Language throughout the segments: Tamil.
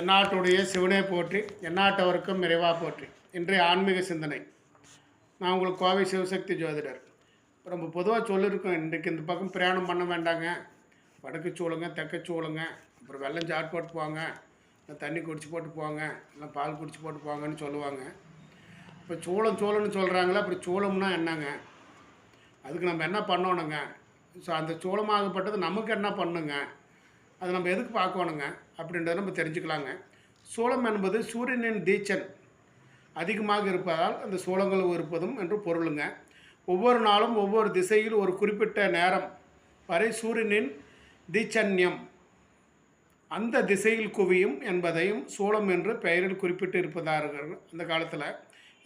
தென்னாட்டுடைய சிவனே போற்றி எந்நாட்டவருக்கும் நிறைவாக போற்றி. இன்றைய ஆன்மீக சிந்தனை. நான் உங்களுக்கு கோவை சிவசக்தி ஜோதிடர். ரொம்ப பொதுவாக சொல்லியிருக்கோம் இன்றைக்கு இந்த பக்கம் பிரயாணம் பண்ண வேண்டாங்க. வடக்கு சூளுங்க தெற்கு சூளுங்க அப்புறம் வெள்ளம் சாட் போட்டு போங்க இல்லை தண்ணி குடிச்சு போட்டு போங்க இல்லை பால் குடிச்சு போட்டு போங்கன்னு சொல்லுவாங்க. இப்போ சூளம் சூளம்னு சொல்கிறாங்களே அப்படி சூளம்னா என்னங்க? அதுக்கு நம்ம என்ன பண்ணணுங்க? ஸோ அந்த சூளமாகப்பட்டது நமக்கு என்ன பண்ணுங்க? அதை நம்ம எதுக்கு பார்க்கணுங்க? அப்படின்றத நம்ம தெரிஞ்சுக்கலாங்க. சூளம் என்பது சூரியனின் தீச்சன் அதிகமாக இருப்பதால் அந்த சூளங்கள் இருப்பதும் என்று பொருளுங்க. ஒவ்வொரு நாளும் ஒவ்வொரு திசையில் ஒரு குறிப்பிட்ட நேரம் வரை சூரியனின் தீச்சன்யம். அந்த திசையில் குவியும் என்பதையும் சூளம் என்று பெயரில் குறிப்பிட்டு இருப்பதார்கள் அந்த காலத்தில்.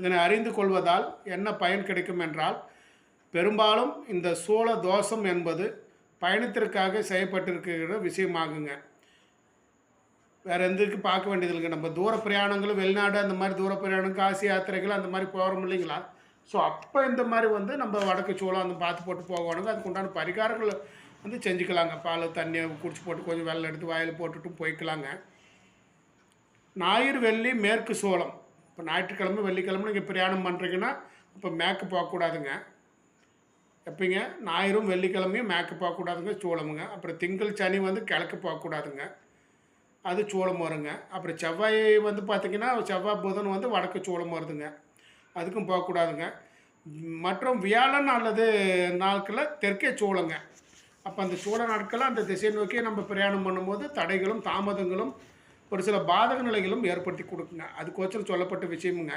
இதனை அறிந்து கொள்வதால் என்ன பயன் கிடைக்கும் என்றால் பெரும்பாலும் இந்த சூள தோஷம் என்பது பயணத்திற்காக செய்யப்பட்டிருக்கிற விஷயமாகுங்க. வேறு எதுக்கு பார்க்க வேண்டியது இல்லைங்க நம்ம தூர பிரயாணங்களும் வெளிநாடு அந்த மாதிரி தூர பிரயாணம் காசி யாத்திரைகள் அந்த மாதிரி போகிறோம் இல்லைங்களா? ஸோ அப்போ இந்த மாதிரி வந்து நம்ம வடக்கு சோளம் அந்த பார்த்து போட்டு போகணுங்க. அதுக்கு உண்டான பரிகாரங்கள் வந்து செஞ்சுக்கலாங்க. பால் தண்ணியை குடிச்சு போட்டு கொஞ்சம் வெள்ளம் எடுத்து வாயில் போட்டுட்டு போய்க்கலாங்க. ஞாயிறு வெள்ளி மேற்கு சோளம். இப்போ ஞாயிற்றுக்கிழமை வெள்ளிக்கிழமை நீங்கள் பிரயாணம் பண்ணுறீங்கன்னா இப்போ மேற்கு போகக்கூடாதுங்க. எப்படிங்க? ஞாயிறும் வெள்ளிக்கிழமையும் மேற்கு போகக்கூடாதுங்க சோளமுங்க. அப்புறம் திங்கள் சனி வந்து கிழக்கு போகக்கூடாதுங்க. அது சோளம் வருங்க. அப்புறம் செவ்வாய் வந்து பார்த்திங்கன்னா செவ்வாய் புதன் வந்து வடக்கு சோளம் வருதுங்க. அதுக்கும் போகக்கூடாதுங்க. மற்றும் வியாழன் அல்லது நாட்களில் தெற்கே சோளங்க. அப்போ அந்த சோழ நாட்களில் அந்த திசை நோக்கி நம்ம பிரயாணம் பண்ணும்போது தடைகளும் தாமதங்களும் ஒரு சில பாதக நிலைகளும் ஏற்படுத்தி கொடுக்குங்க. அதுக்கோச்சரம் சொல்லப்பட்ட விஷயமுங்க.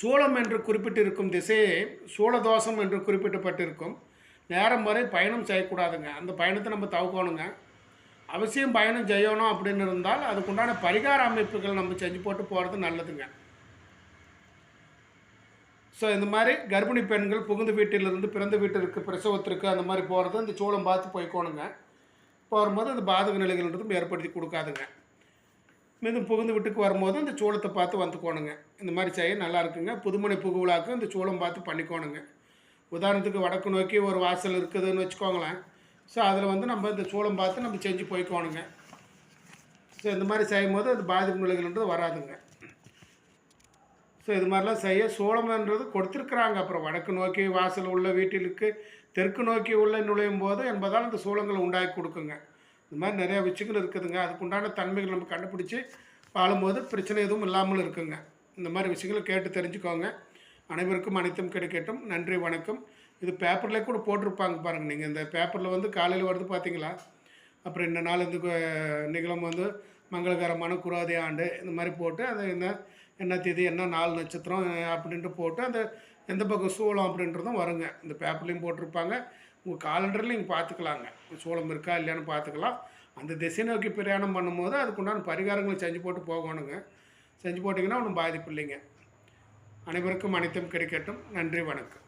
சோளம் என்று குறிப்பிட்டிருக்கும் திசையை சூளதோஷம் என்று குறிப்பிட்டப்பட்டிருக்கும் நேரம் வரை பயணம் செய்யக்கூடாதுங்க. அந்த பயணத்தை நம்ம தவிர்க்கணுங்க. அவசியம் பயணம் செய்யணும் அப்படின்னு இருந்தால் அதுக்குண்டான பரிகார அமைப்புகள் நம்ம செஞ்சு போட்டு போகிறது நல்லதுங்க. ஸோ இந்த மாதிரி கர்ப்பிணி பெண்கள் புகுந்த வீட்டிலிருந்து பிறந்த வீட்டிற்கு பிரசவத்திற்கு அந்த மாதிரி போகிறது இந்த சோளம் பார்த்து போய்க்கோணுங்க. போகும்போது அந்த பாதக நிலைகள்ன்றதும் ஏற்படுத்தி கொடுக்காதுங்க. மீதும் புகுந்து வீட்டுக்கு வரும்போது இந்த சோளத்தை பார்த்து வந்துக்கோணுங்க. இந்த மாதிரி செய்ய நல்லா இருக்குங்க. புதுமனை புகுவிழாக்கு இந்த சோளம் பார்த்து பண்ணிக்கோணுங்க. உதாரணத்துக்கு வடக்கு நோக்கி ஒரு வாசல் இருக்குதுன்னு வச்சுக்கோங்களேன். ஸோ அதில் வந்து நம்ம இந்த சோளம் பார்த்து நம்ம செஞ்சு போய்க்கோணுங்க. ஸோ இந்த மாதிரி செய்யும் போது அது பாதிப்பு நிலைகள்ன்றது வராதுங்க. ஸோ இது மாதிரிலாம் செய்ய சோளம்ன்றது கொடுத்துருக்குறாங்க. அப்புறம் வடக்கு நோக்கி வாசல் உள்ள வீட்டிலுக்கு தெற்கு நோக்கி உள்ள நுழையும் போது என்பதால் அந்த சோளங்களை உண்டாக்கி கொடுக்குங்க. இந்த மாதிரி நிறையா விஷயங்கள் இருக்குதுங்க. அதுக்கு உண்டான தன்மைகள் நம்ம கண்டுபிடிச்சி வாழும்போது பிரச்சனை எதுவும் இல்லாமல் இருக்குங்க. இந்த மாதிரி விஷயங்களை கேட்டு தெரிஞ்சுக்கோங்க. அனைவருக்கும் அனைத்தும் கிடைக்கட்டும். நன்றி வணக்கம். இது பேப்பரில் கூட போட்டிருப்பாங்க பாருங்கள் நீங்கள் இந்த பேப்பரில் வந்து காலையில் வருது பார்த்தீங்களா அப்புறம் இந்த நாள் இந்த நிகழம் வந்து மங்களகரமான குராதி ஆண்டு இந்த மாதிரி போட்டு அது என்ன என்ன தேதி என்ன நாள் நட்சத்திரம் அப்படின்ட்டு போட்டு அந்த எந்த பக்கம் சூளம் அப்படின்றதும் வருங்க. இந்த பேப்பர்லேயும் போட்டிருப்பாங்க. உங்கள் காலண்டரில் நீங்கள் பார்த்துக்கலாங்க சோளம் இருக்கா இல்லையான்னு பார்த்துக்கலாம் அந்த திசை நோக்கி பிரயாணம் பண்ணும்போது அதுக்குண்டான பரிகாரங்களை செஞ்சு போட்டு போகணுங்க. செஞ்சு போட்டிங்கன்னா ஒன்றும் பாதிப்பு இல்லைங்க. அனைவருக்கும் அனைத்தும் கிடைக்கட்டும் நன்றி வணக்கம்.